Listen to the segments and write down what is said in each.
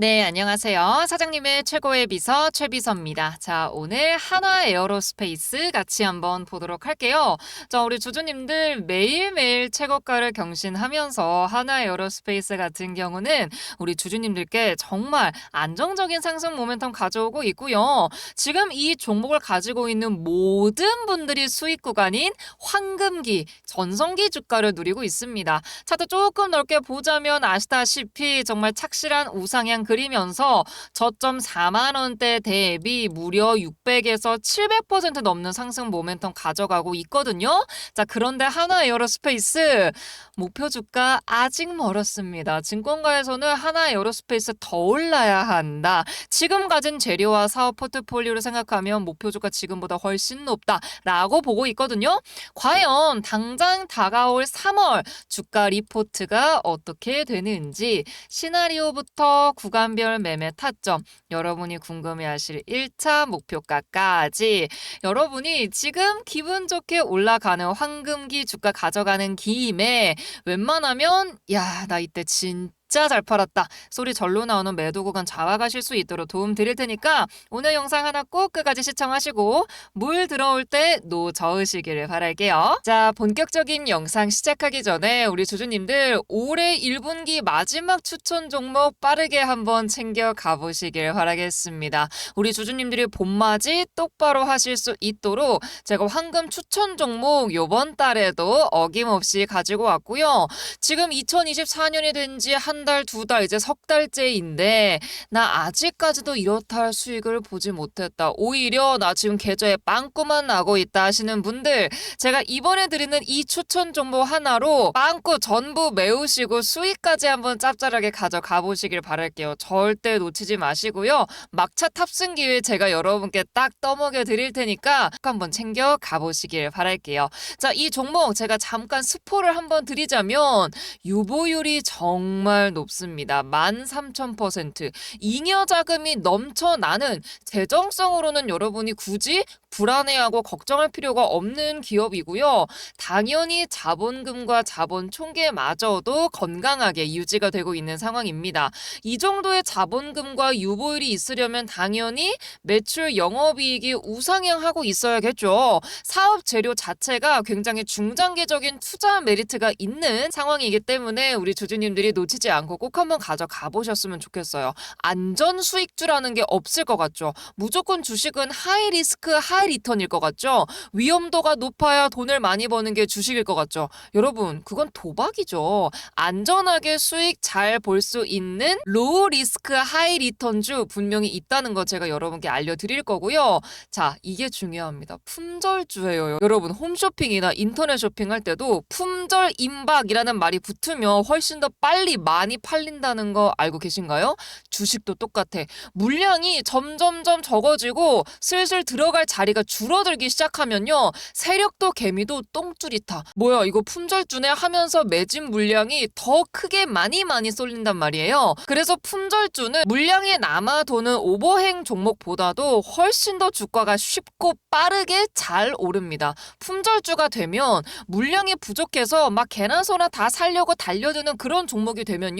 네, 안녕하세요. 사장님의 최고의 비서 최비서입니다. 자, 오늘 한화 에어로스페이스 같이 한번 보도록 할게요. 자, 우리 주주님들 매일매일 최고가를 경신하면서 한화 에어로스페이스 같은 경우는 우리 주주님들께 정말 안정적인 상승 모멘텀 가져오고 있고요. 지금 이 종목을 가지고 있는 모든 분들이 수익 구간인 황금기, 전성기 주가를 누리고 있습니다. 차트 조금 넓게 보자면 아시다시피 정말 착실한 우상향 그리면서 저점 4만 원대 대비 무려 600에서 700% 넘는 상승 모멘텀 가져가고 있거든요. 자, 그런데 하나 에어로스페이스 목표 주가 아직 멀었습니다. 증권가에서는 하나 에어로스페이스 더 올라야 한다. 지금 가진 재료와 사업 포트폴리오를 생각하면 목표 주가 지금보다 훨씬 높다라고 보고 있거든요. 과연 당장 다가올 3월 주가 리포트가 어떻게 되는지 시나리오부터 구간 별 매매 타점 여러분이 궁금해하실 1차 목표가까지. 여러분이 지금 기분 좋게 올라가는 황금기 주가 가져가는 김에 웬만하면 야 나 이때 진 진짜 잘 팔았다. 소리 절로 나오는 매도 구간 잡아가실 수 있도록 도움 드릴 테니까 오늘 영상 하나 꼭 끝까지 시청하시고 물 들어올 때 노 저으시기를 바랄게요. 자, 본격적인 영상 시작하기 전에 우리 주주님들 올해 1분기 마지막 추천 종목 빠르게 한번 챙겨 가보시길 바라겠습니다. 우리 주주님들이 봄맞이 똑바로 하실 수 있도록 제가 황금 추천 종목 요번 달에도 어김없이 가지고 왔고요. 지금 2024년이 된 지 한 달, 두 달, 이제 석 달째인데, 나 아직까지도 이렇다 할 수익을 보지 못했다. 오히려 나 지금 계좌에 빵꾸만 나고 있다 하시는 분들, 제가 이번에 드리는 이 추천 정보 하나로 빵꾸 전부 메우시고 수익까지 한번 짭짤하게 가져가 보시길 바랄게요. 절대 놓치지 마시고요. 막차 탑승 기회 제가 여러분께 딱 떠먹여 드릴 테니까 한번 챙겨 가보시길 바랄게요. 자, 이 종목 제가 잠깐 스포를 한번 드리자면, 유보율이 정말 높습니다. 13,000%. 잉여 자금이 넘쳐나는 재정성으로는 여러분이 굳이 불안해하고 걱정할 필요가 없는 기업이고요. 당연히 자본금과 자본 총계마저도 건강하게 유지가 되고 있는 상황입니다. 이 정도의 자본금과 유보율이 있으려면 당연히 매출 영업이익이 우상향하고 있어야겠죠. 사업 재료 자체가 굉장히 중장기적인 투자 메리트가 있는 상황이기 때문에 우리 주주님들이 놓치지 않고 꼭 한번 가져가 보셨으면 좋겠어요. 안전 수익주라는 게 없을 것 같죠. 무조건 주식은 하이 리스크 하이 리턴일 것 같죠. 위험도가 높아야 돈을 많이 버는 게 주식일 것 같죠. 여러분 그건 도박이죠. 안전하게 수익 잘 볼 수 있는 로우 리스크 하이 리턴주 분명히 있다는 거 제가 여러분께 알려드릴 거고요. 자 이게 중요합니다. 품절주예요. 여러분 홈쇼핑이나 인터넷 쇼핑할 때도 품절 임박이라는 말이 붙으면 훨씬 더 빨리 많이 팔린다는 거 알고 계신가요? 주식도 똑같아. 물량이 점점점 적어지고 슬슬 들어갈 자리가 줄어들기 시작하면요. 세력도 개미도 똥줄이 타. 뭐야 이거 품절주네 하면서 매진 물량이 더 크게 많이 많이 쏠린단 말이에요. 그래서 품절주는 물량에 남아 도는 오버행 종목보다도 훨씬 더 주가가 쉽고 빠르게 잘 오릅니다. 품절주가 되면 물량이 부족해서 막 개나 소나 다 살려고 달려드는 그런 종목이 되면요.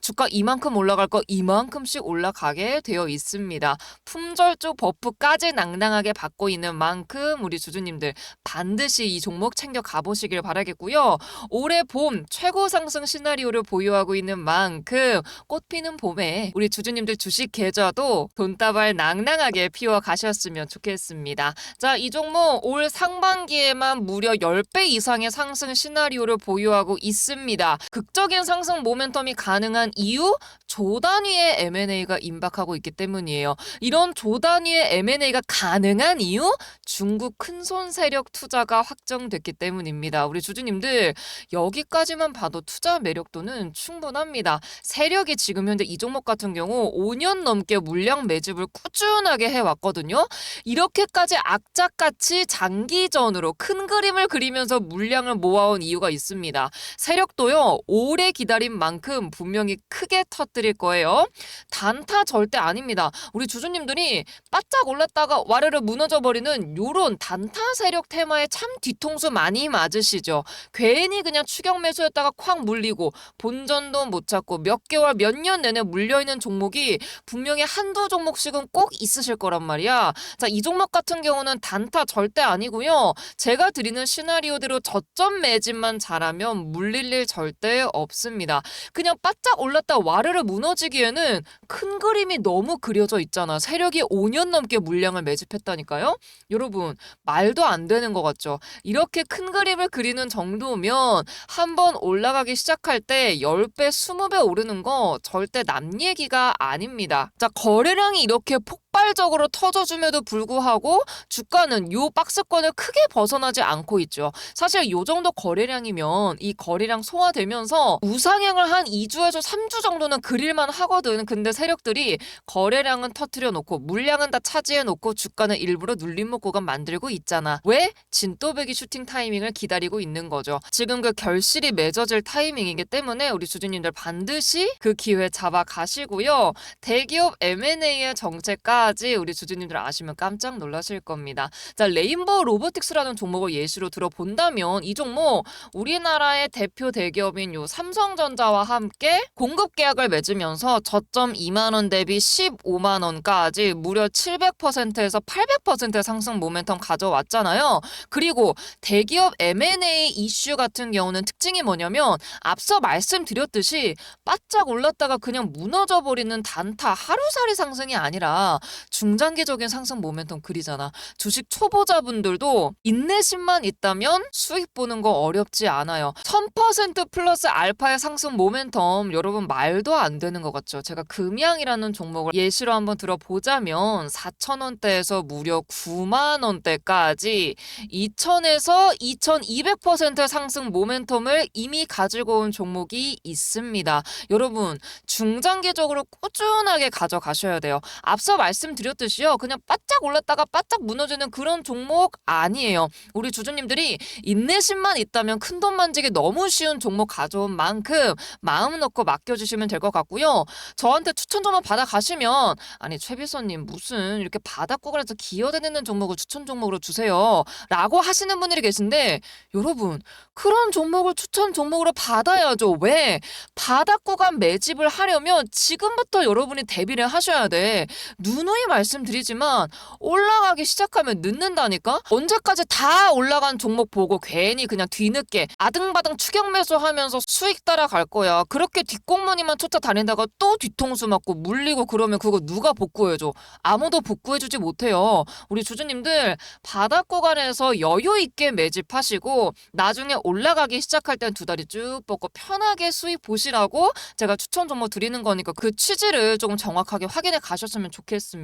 주가 이만큼 올라갈 거 이만큼씩 올라가게 되어 있습니다. 품절주 버프까지 낭낭하게 받고 있는 만큼 우리 주주님들 반드시 이 종목 챙겨 가보시길 바라겠고요. 올해 봄 최고 상승 시나리오를 보유하고 있는 만큼 꽃피는 봄에 우리 주주님들 주식 계좌도 돈다발 낭낭하게 피워 가셨으면 좋겠습니다. 자, 이 종목 올 상반기에만 무려 10배 이상의 상승 시나리오를 보유하고 있습니다. 극적인 상승 모멘텀이 가능한 이유? 조 단위의 M&A가 임박하고 있기 때문이에요. 이런 조 단위의 M&A가 가능한 이유? 중국 큰손 세력 투자가 확정됐기 때문입니다. 우리 주주님들 여기까지만 봐도 투자 매력도는 충분합니다. 세력이 지금 현재 이 종목 같은 경우 5년 넘게 물량 매집을 꾸준하게 해왔거든요. 이렇게까지 악착같이 장기전으로 큰 그림을 그리면서 물량을 모아온 이유가 있습니다. 세력도요 오래 기다린 만큼 만큼 분명히 크게 터뜨릴 거예요. 단타 절대 아닙니다. 우리 주주님들이 바짝 올랐다가 와르르 무너져 버리는 요런 단타 세력 테마에 참 뒤통수 많이 맞으시죠. 괜히 그냥 추격 매수였다가 콱 물리고 본전도 못 찾고 몇 개월 몇 년 내내 물려 있는 종목이 분명히 한두 종목씩은 꼭 있으실 거란 말이야. 자, 이 종목 같은 경우는 단타 절대 아니고요. 제가 드리는 시나리오대로 저점 매집만 잘하면 물릴 일 절대 없습니다. 그냥 바짝 올랐다 와르르 무너지기에는 큰 그림이 너무 그려져 있잖아. 세력이 5년 넘게 물량을 매집했다니까요. 여러분, 말도 안 되는 것 같죠? 이렇게 큰 그림을 그리는 정도면 한번 올라가기 시작할 때 10배, 20배 오르는 거 절대 남 얘기가 아닙니다. 자, 거래량이 이렇게 폭 발적으로 터져줌에도 불구하고 주가는 요 박스권을 크게 벗어나지 않고 있죠. 사실 요 정도 거래량이면 이 거래량 소화되면서 우상향을 한 2주에서 3주 정도는 그릴만 하거든. 근데 세력들이 거래량은 터트려 놓고 물량은 다 차지해 놓고 주가는 일부러 눌림목 구간 만들고 있잖아. 왜? 진또배기 슈팅 타이밍을 기다리고 있는 거죠. 지금 그 결실이 맺어질 타이밍이기 때문에 우리 주주님들 반드시 그 기회 잡아 가시고요. 대기업 M&A의 정 체까지 우리 주주님들 아시면 깜짝 놀라실 겁니다. 자, 레인보우 로보틱스라는 종목을 예시로 들어본다면 이 종목 우리나라의 대표 대기업인 요 삼성전자와 함께 공급 계약을 맺으면서 저점 2만 원 대비 15만 원까지 무려 700%에서 800%의 상승 모멘텀 가져왔잖아요. 그리고 대기업 M&A 이슈 같은 경우는 특징이 뭐냐면 앞서 말씀드렸듯이 바짝 올랐다가 그냥 무너져 버리는 단타 하루살이 상승이 아니라 중장기적인 상승 모멘텀 그리잖아. 주식 초보자분들도 인내심만 있다면 수익 보는 거 어렵지 않아요. 1000% 플러스 알파의 상승 모멘텀 여러분 말도 안 되는 것 같죠. 제가 금양이라는 종목을 예시로 한번 들어보자면 4,000원대에서 무려 9만 원대까지 2,000에서 2,200% 상승 모멘텀을 이미 가지고 온 종목이 있습니다. 여러분 중장기적으로 꾸준하게 가져가셔야 돼요. 앞서 말씀 드렸듯이요. 그냥 바짝 올랐다가 바짝 무너지는 그런 종목 아니에요. 우리 주주님들이 인내심만 있다면 큰돈 만지기 너무 쉬운 종목 가져온 만큼 마음 놓고 맡겨주시면 될 것 같고요. 저한테 추천 좀만 받아 가시면 아니 최비서님 무슨 이렇게 바닥구간에서 기어다니는 종목을 추천 종목으로 주세요. 라고 하시는 분들이 계신데 여러분 그런 종목을 추천 종목으로 받아야죠. 왜? 바닥구간 매집을 하려면 지금부터 여러분이 대비를 하셔야 돼. 누누이 말씀드리지만 올라가기 시작하면 늦는다니까? 언제까지 다 올라간 종목 보고 괜히 그냥 뒤늦게 아등바등 추격 매수하면서 수익 따라갈 거야. 그렇게 뒷공무니만 쫓아다니다가 또 뒤통수 맞고 물리고 그러면 그거 누가 복구해줘? 아무도 복구해주지 못해요. 우리 주주님들 바닥 구간에서 여유 있게 매집하시고 나중에 올라가기 시작할 땐 두 다리 쭉 뻗고 편하게 수익 보시라고 제가 추천 종목 드리는 거니까 그 취지를 조금 정확하게 확인해 가셨으면 좋겠습니다.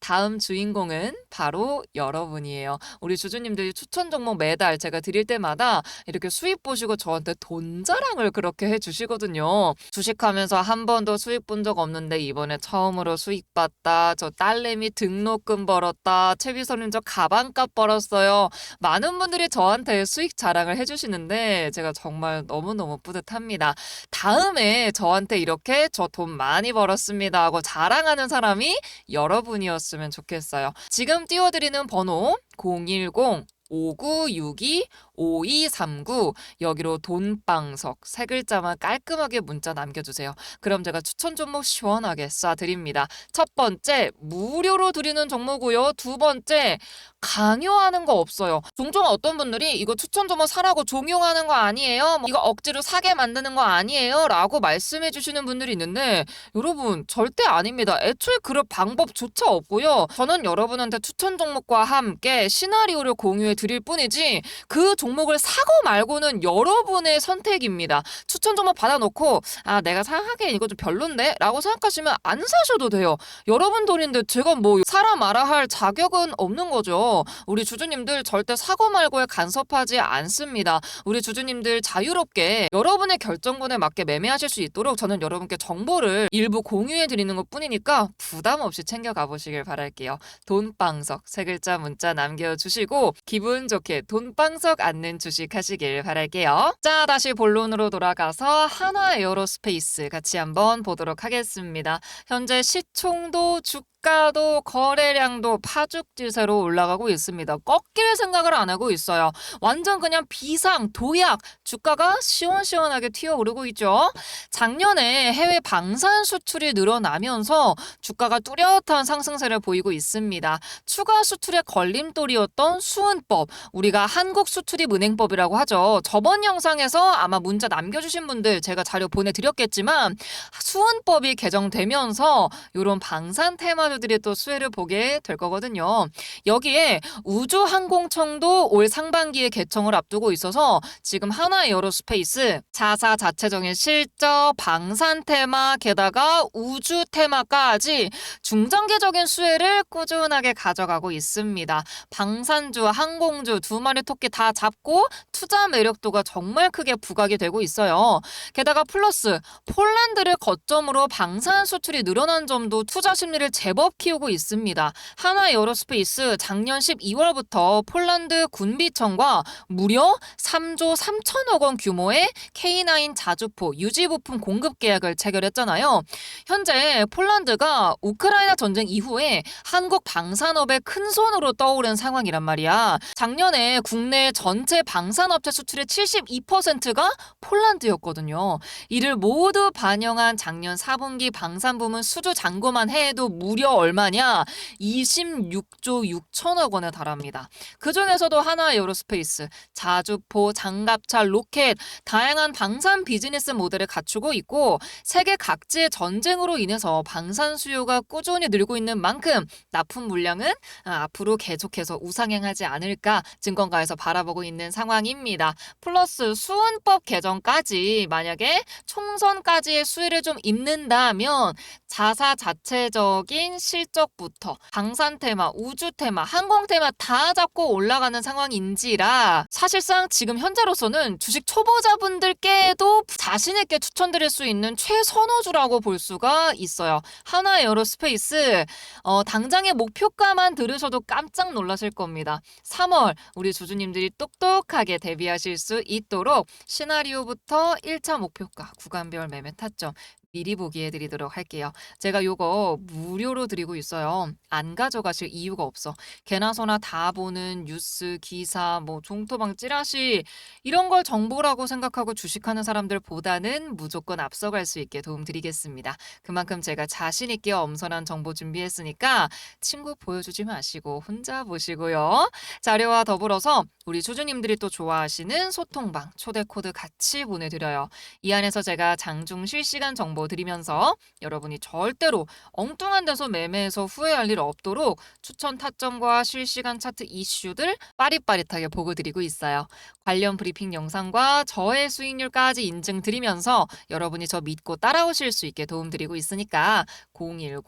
다음 주인공은 바로 여러분이에요. 우리 주주님들이 추천 종목 매달 제가 드릴 때마다 이렇게 수익 보시고 저한테 돈 자랑을 그렇게 해주시거든요. 주식하면서 한 번도 수익 본 적 없는데 이번에 처음으로 수익 봤다. 저 딸내미 등록금 벌었다. 최비서님 저 가방값 벌었어요. 많은 분들이 저한테 수익 자랑을 해주시는데 제가 정말 너무너무 뿌듯합니다. 다음에 저한테 이렇게 저 돈 많이 벌었습니다 하고 자랑하는 사람이 여 러분이었으면 좋겠어요. 지금 띄워드리는 번호 010 5962 5239 여기로 돈방석 세 글자만 깔끔하게 문자 남겨주세요. 그럼 제가 추천 종목 시원하게 쏴드립니다. 첫 번째 무료로 드리는 종목고요. 두 번째 강요하는 거 없어요. 종종 어떤 분들이 이거 추천 종목 사라고 종용하는 거 아니에요? 뭐 이거 억지로 사게 만드는 거 아니에요? 라고 말씀해 주시는 분들이 있는데 여러분 절대 아닙니다. 애초에 그럴 방법조차 없고요. 저는 여러분한테 추천 종목과 함께 시나리오를 공유해 드릴 뿐이지 그 종목을 사고 말고는 여러분의 선택입니다. 추천 종목 받아놓고 아 내가 사하기엔 이거 좀 별론데 라고 생각하시면 안 사셔도 돼요. 여러분 돈인데 제가 뭐 사라 마라 할 자격은 없는 거죠. 우리 주주님들 절대 사고 말고에 간섭하지 않습니다. 우리 주주님들 자유롭게 여러분의 결정권에 맞게 매매하실 수 있도록 저는 여러분께 정보를 일부 공유해 드리는 것 뿐이니까 부담 없이 챙겨가 보시길 바랄게요. 돈방석 세 글자 문자 남겨주시고 기분 좋게 돈방석 안 않는 주식 하시길 바랄게요. 자, 다시 본론으로 돌아가서 한화 에어로스페이스 같이 한번 보도록 하겠습니다. 현재 시총도 주 가도 거래량도 파죽지세로 올라가고 있습니다. 꺾일 생각을 안 하고 있어요. 완전 그냥 비상, 도약, 주가가 시원시원하게 튀어오르고 있죠. 작년에 해외 방산 수출이 늘어나면서 주가가 뚜렷한 상승세를 보이고 있습니다. 추가 수출의 걸림돌이었던 수은법, 우리가 한국 수출입 은행법이라고 하죠. 저번 영상에서 아마 문자 남겨주신 분들 제가 자료 보내드렸겠지만 수은법이 개정되면서 이런 방산 테마 주들이 또 수혜를 보게 될 거거든요. 여기에 우주항공청도 올 상반기에 개청을 앞두고 있어서 지금 하나 에어로스페이스 자사 자체적인 실적, 방산 테마, 게다가 우주 테마까지 중장기적인 수혜를 꾸준하게 가져가고 있습니다. 방산주, 항공주 두 마리 토끼 다 잡고 투자 매력도가 정말 크게 부각이 되고 있어요. 게다가 플러스 폴란드를 거점으로 방산 수출이 늘어난 점도 투자 심리를 제법 키우고 있습니다. 하나 에어로스페이스 작년 12월부터 폴란드 군비청과 무려 3조 3천억 원 규모의 K9 자주포 유지 부품 공급 계약을 체결했잖아요. 현재 폴란드가 우크라이나 전쟁 이후에 한국 방산업의 큰 손으로 떠오른 상황이란 말이야. 작년에 국내 전체 방산업체 수출의 72%가 폴란드였거든요. 이를 모두 반영한 작년 4분기 방산 부문 수주 잔고만 해도 무려 얼마냐? 26조 6천억 원에 달합니다. 그 중에서도 하나 에어로스페이스, 자주포, 장갑차, 로켓, 다양한 방산 비즈니스 모델을 갖추고 있고 세계 각지의 전쟁으로 인해서 방산 수요가 꾸준히 늘고 있는 만큼 납품 물량은 아, 앞으로 계속해서 우상향하지 않을까 증권가에서 바라보고 있는 상황입니다. 플러스 수은법 개정까지 만약에 총선까지의 수혜를 좀 입는다면 자사 자체적인 실적부터 방산 테마, 우주 테마, 항공 테마 다 잡고 올라가는 상황인지라 사실상 지금 현재로서는 주식 초보자분들께도 자신 있게 추천드릴 수 있는 최선호주라고 볼 수가 있어요. 하나 에어로스페이스 어, 당장의 목표가만 들으셔도 깜짝 놀라실 겁니다. 3월 우리 주주님들이 똑똑하게 대비하실 수 있도록 시나리오부터 1차 목표가 구간별 매매 타점 미리 보기 해 드리도록 할게요. 제가 요거 무료로 드리고 있어요. 안 가져가실 이유가 없어. 개나소나 다 보는 뉴스, 기사, 뭐 종토방 찌라시 이런 걸 정보라고 생각하고 주식하는 사람들보다는 무조건 앞서갈 수 있게 도움드리겠습니다. 그만큼 제가 자신 있게 엄선한 정보 준비했으니까 친구 보여주지 마시고 혼자 보시고요. 자료와 더불어서 우리 주주님들이 또 좋아하시는 소통방 초대 코드 같이 보내드려요. 이 안에서 제가 장중 실시간 정보 드리면서 여러분이 절대로 엉뚱한 데서 매매해서 후회할 일 없도록 추천 타점과 실시간 차트 이슈들 빠릿빠릿하게 보고 드리고 있어요. 관련 브리핑 영상과 저의 수익률까지 인증 드리면서 여러분이 저 믿고 따라오실 수 있게 도움드리고 있으니까 010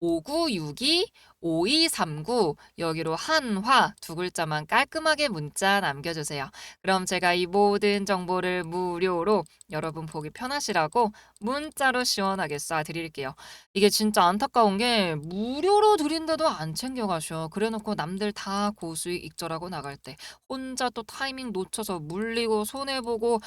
5962 5239 여기로 한화 두 글자만 깔끔하게 문자 남겨주세요. 그럼 제가 이 모든 정보를 무료로 여러분 보기 편하시라고 문자로 시원하게 쏴드릴게요. 이게 진짜 안타까운 게 무료로 드린데도 안 챙겨가셔. 그래놓고 남들 다 고수익 익절하고 나갈 때 혼자 또 타이밍 놓쳐서 물리고 손해보고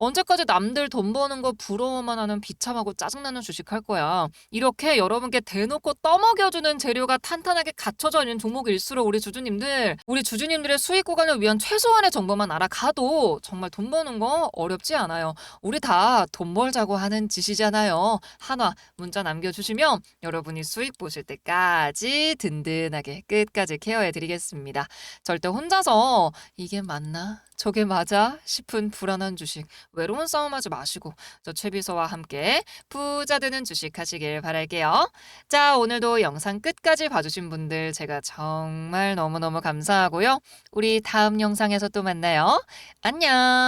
언제까지 남들 돈 버는 거 부러워만 하는 비참하고 짜증나는 주식 할 거야. 이렇게 여러분께 대놓고 떠먹여주는 재료가 탄탄하게 갖춰져 있는 종목일수록 우리 주주님들, 우리 주주님들의 수익 구간을 위한 최소한의 정보만 알아가도 정말 돈 버는 거 어렵지 않아요. 우리 다 돈 벌자고 하는 짓이잖아요. 한화 문자 남겨주시면 여러분이 수익 보실 때까지 든든하게 끝까지 케어해 드리겠습니다. 절대 혼자서 이게 맞나? 저게 맞아? 싶은 불안한 주식 외로운 싸움하지 마시고 저 최비서와 함께 부자 되는 주식 하시길 바랄게요. 자 오늘도 영상 끝까지 봐주신 분들 제가 정말 너무너무 감사하고요. 우리 다음 영상에서 또 만나요. 안녕.